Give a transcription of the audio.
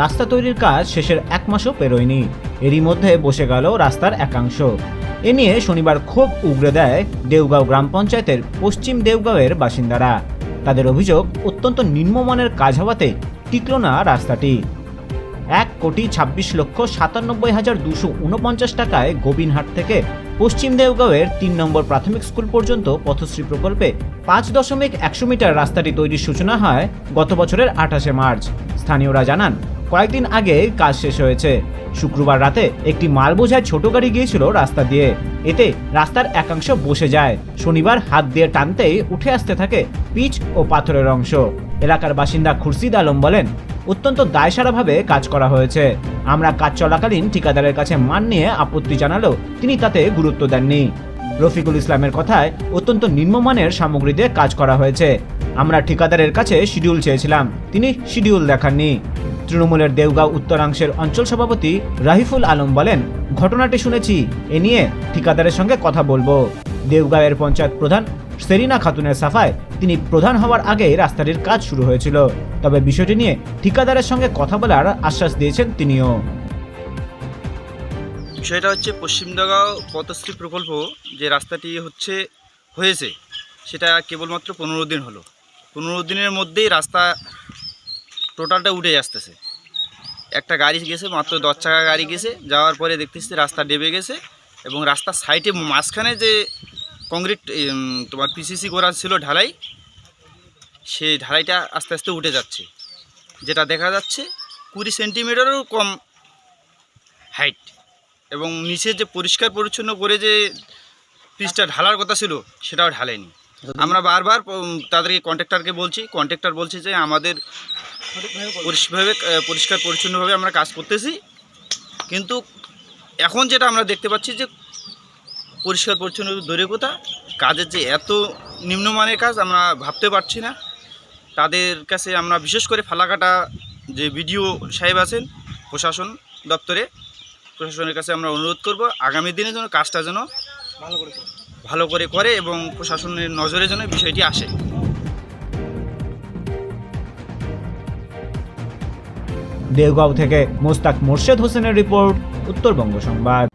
রাস্তা তৈরির কাজ শেষের এক মাসও পেরোয়নি। এরই মধ্যে বসে গেল রাস্তার একাংশ। এ নিয়ে শনিবার ক্ষোভ উগরে দেয় দেওগাঁও গ্রাম পঞ্চায়েতের পশ্চিম দেওগাঁওয়ের বাসিন্দারা। তাদের অভিযোগ, অত্যন্ত নিম্নমানের কাজ হওয়াতে টিকল না রাস্তাটি। এক কোটি ছাব্বিশ লক্ষ সাতানব্বই হাজার দুশো উনপঞ্চাশ টাকায় গোবিনহাট থেকে পশ্চিম দেওগাঁওয়ের তিন নম্বর প্রাথমিক স্কুল পর্যন্ত পথশ্রী প্রকল্পে পাঁচ দশমিক একশো মিটার রাস্তাটি তৈরির সূচনা হয় গত বছরের আঠাশে মার্চ। স্থানীয়রা জানান কয়েকদিন আগে কাজ শেষ হয়েছে। শুক্রবার রাতে একটি মাল বোঝায় ছোট গাড়ি গিয়েছিল রাস্তা দিয়ে। এতে রাস্তার একাংশ বসে যায়। শনিবার হাত দিয়ে টানতেই উঠে আসতে থাকে পিচ ও পাথরের অংশ। এলাকার বাসিন্দা খুরশিদ আলম বলেন, অত্যন্ত দায়সারাভাবে কাজ করা হয়েছে। আমরা কাজ চলাকালীন ঠিকাদারের কাছে মান নিয়ে আপত্তি জানালেও তিনি তাতে গুরুত্ব দেননি। রফিকুল ইসলামের কথায় অত্যন্ত নিম্নমানের সামগ্রী দিয়ে কাজ করা হয়েছে। আমরা ঠিকাদারের কাছে শিডিউল চেয়েছিলাম। তিনি শিডিউল দেখাননি। তৃণমূলের দেওগাঁও উত্তরাংশের অঞ্চল সভাপতি রাহিফুল আলম বলেন, ঘটনাটি শুনেছি, এ নিয়ে ঠিকাদারের সঙ্গে কথা বলব। দেওগাঁয়ের পঞ্চায়েত প্রধান সেরিনা খাতুনের সাফায় তিনি প্রধান হওয়ার আগে রাস্তাটির কাজ শুরু হয়েছিল। তবে বিষয়টি নিয়ে ঠিকাদারের সঙ্গে কথা বলার আশ্বাস দিয়েছেন তিনিও। বিষয়টা হচ্ছে পশ্চিমদগাঁও পথশ্রী প্রকল্প যে রাস্তাটি হচ্ছে, হয়েছে, সেটা কেবলমাত্র পনেরো দিন হলো। পনেরো দিনের মধ্যেই রাস্তা টোটালটা উঠে আসতেছে। একটা গাড়ি গেছে, মাত্র দশ চাকা গাড়ি গেছে। যাওয়ার পরে দেখতেছি রাস্তা ডেবে গেছে এবং রাস্তার সাইডে মাঝখানে যে কংক্রিট তোমার পিসিসি করা ছিল ঢালাই, সেই ঢালাইটা আস্তে আস্তে উঠে যাচ্ছে। যেটা দেখা যাচ্ছে কুড়ি সেন্টিমিটারও কম হাইট এবং নিচে যে পরিষ্কার পরিচ্ছন্ন করে যে পিচটা ঢালার কথা ছিল, সেটাও ঢালেনি। আমরা বারবার তাদেরকে কন্ট্রাক্টরকে বলছি কন্ট্রাক্টর বলছে যে আমাদের পরিষ্কারভাবে পরিষ্কার পরিচ্ছন্নভাবে আমরা কাজ করতেছি। কিন্তু এখন যেটা আমরা দেখতে পাচ্ছি যে পরিষ্কার পরিচ্ছন্ন দূরে কোথা কাজের যে এত নিম্নমানের কাজ আমরা ভাবতে পারছি না। তাদের কাছে আমরা বিশেষ করে ফালাকাটা যে বিডিও সাহেব আছেন প্রশাসন দপ্তরে প্রশাসনের কাছে আমরা অনুরোধ করব আগামী দিনে যেন কাজটা যেন ভালো করে করে এবং প্রশাসনের নজরে যেন বিষয়টি আসে। দেওগাঁও থেকে মোস্তাক মোর্শেদ হোসেনের রিপোর্ট, উত্তরবঙ্গ সংবাদ।